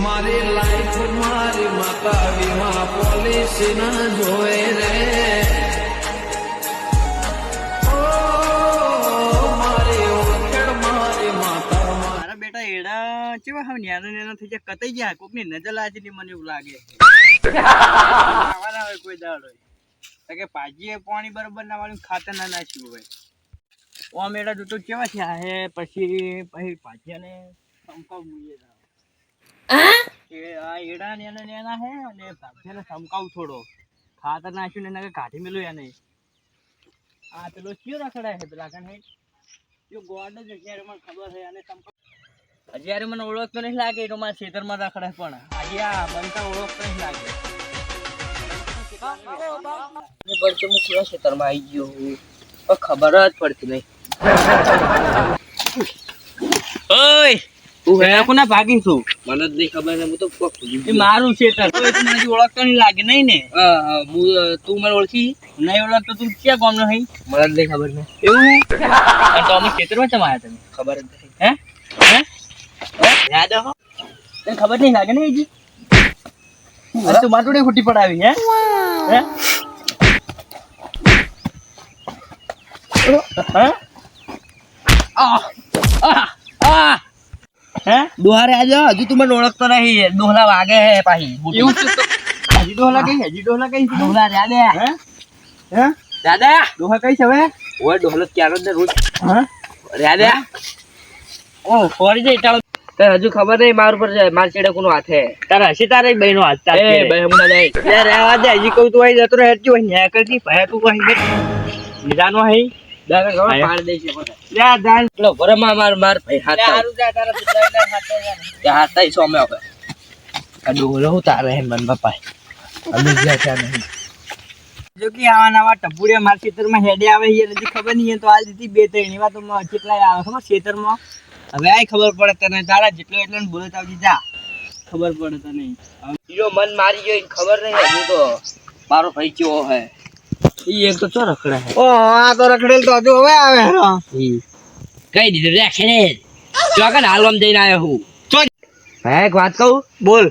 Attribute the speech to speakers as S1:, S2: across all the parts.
S1: મારી લાઈફ મારી માતા વીમા પોલિસી ના જોવે રે.
S2: જાય કતાઈ નજર લાગી મને એવું લાગે. કોઈ દાડો. કે પાણી બરોબર ના ખાતર ના નાખ્યું હોય. ઓમ એડા જોતો કેવા છે પછી પછી ભાજીયાને ને મૂઈએ ને એડા હે અને ભાજીયાને સમકાવ થોડો. ખાતર નાખ્યું ને એના એને આ પેલો કયો રખડાય છે પેલા કને યો ગોડ જ અત્યારે મને ખબર છે અને અત્યારે મને ઓળખતો નહીં લાગે તો મારા ખેતરમાં રખડે પણ. આ બનતા ઓળખતો નહીં લાગે. પડતું હું કેવા આવી ગયો હું? ખબર જ પડતી નહીં. ઓય! હે કોના ભાગી છું?
S3: મને જ નહીં ખબર હું તો
S2: એ મારું ખેતર મને ઓળખતો નહીં લાગે નહીં ને?
S3: હા, હા, હું, તું મને ઓળખી?
S2: નહીં ઓળખતો તું ક્યાં ગામનો હઈ?
S3: મને જ નહીં ખબર ને
S2: એવું? તો અમે ખેતરમાં ચમ આવ્યા તમે.
S3: ખબર જ નહીં
S2: હે? હે? યાદ હો. તને ખબર નહીં લાગે ને હજી? તું તું માટુડે ખોટી પડાવી હે? હે? હે?
S3: દોહારે આજે હજુ તું મને ઓળખતો નહીં દોહલા વાગે હે પાહી.
S2: એવું તો? હજી ડોહલા કઈ હજી ડોહલા કઈ છે?
S3: દોહલા રાડે
S2: હે? હે?
S3: દાદા?
S2: ડોહા કઈ છે હવે?
S3: ઓય ડોહલો ક્યારો ને રોજ.
S2: હા?
S3: રાડે
S2: ઓ ફોરી જાય ચાલો
S3: તે હજુ ખબર નહીં માર ઉપર માર ચેડે કોનો હાથે
S2: તારા હશે તારે બહેનો હાથ
S3: એ
S2: ચાલતી રહે.
S3: ભાઈ હમણાં જાય.
S2: લે રહેવા દે હજી કહું તું અહીં જતો રહે હેઠજો અહીં ન્યાય કરતી ભાઈ તું અહીં નિદાનો અહીં? આ
S3: આ
S2: જો કે આવા નવા ટપુડિયા મારા ખેતરમાં હેડે આવે છે નથી ખબર નહીં તો આજ દીધી બે ત્રણ એવા તો મ- કેટલાય આવે ખબર ખેતરમાં? હવે આય ખબર પડે તને તારા જેટલો એટલો ને બોલે તાવજી જા. ખબર પડે તને.
S3: હીરો મન મારી ગયો ખબર નહીં હજુ તો મારો ભાઈ કેવો હે. ઈ એક તો ચો રખડે હે?
S2: ઓ આ તો રખડેલ તો હજુ હવે આવે
S3: ઈ. કઈ દીધું? રાખે ને ચોકન હાલવામ જઈને આવ્યો હું. ભાઈ એક વાત કહું?
S2: બોલ.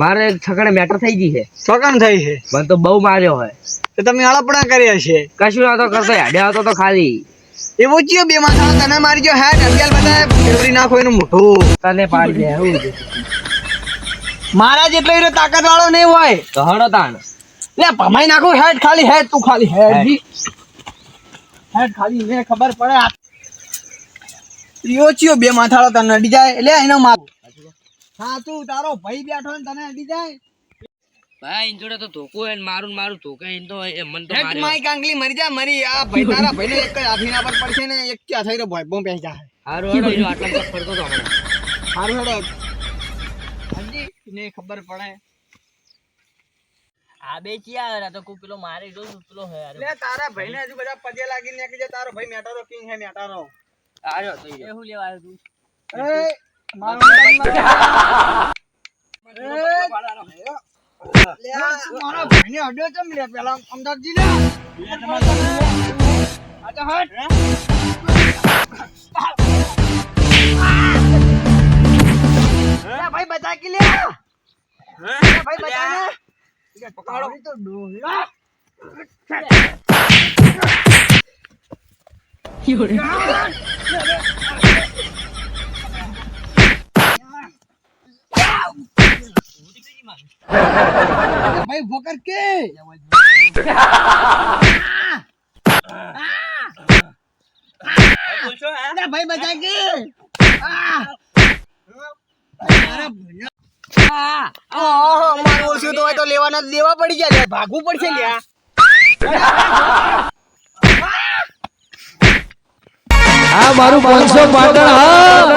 S3: મારે છકડે મેટર થઈ ગઈ છે.
S2: ચોકન થઈ છે.
S3: મને તો બહુ માર્યો હોય
S2: તો તમે હળપણા કર્યા છે.
S3: કશું નતો કરતો હેડે આવતો તો ખાલી.
S2: એવું ચિયો બે માથા તને મારી ગયો હેડ. અગિયાર બધા ફેવરી નાખો એનું મોઢું.
S3: તને પાડી દે હું.
S2: મારા જેટલો એનો તાકાત વાળો નહીં હોય.
S3: તો હડો તાણ.
S2: લે ભમાઈ નાખું હેડ ખાલી હેડ તું ખાલી હેડ જી. હેડ ખાલી ને ખબર પડે આ ઈયો બે માથાળો તને અડી જાય. એટલે એનો માર હા તું તારો ભાઈ બેઠો ને તને અડી જાય.
S3: ભાઈ ઇન જોડે તો ધોકો હે મારું મારું ધોકે ઇન તો એ મન તો મારે
S2: માઈ કાંગલી મરી જા મરી. આ ભાઈ તારા ભાઈને એક જ હાથીના પર પડશે ને એક ક્યાં થઈ રહ્યો? ભાઈ બોમ પેસી જાય
S3: હારું હડો હીરો આટલા પર ફરતો તો હમણાં.
S2: હારું હેડો. હાજી ને ખબર પડે.
S3: આ બે ચિયા તો કોઈ પેલો મારે જો સુતલો હે
S2: લે તારા ભાઈને હજુ બધા પગે લાગી નીકળી જાય. તારો ભાઈ મેટારો કિંગ હે મેટારો
S3: આર્યો તો એ
S2: હું લેવા આવ્યો તું? એ મારો લે આ ભાઈ ને અડ્યો ચમ લે પેલા અમદાવાદજી લે. આ તો હટ. ભાઈ બતા કે લે. લે ભાઈ બતા ને. પકડો. તો ડોલા ભાઈ ભોકર કે? ભાઈ બચા કે? આ! મારા ઓહો, તો તો લેવાના દેવા પડી ગયા. ભાગવું પડશે લ્યા
S1: આ મારું પાંચસો પાટણ હા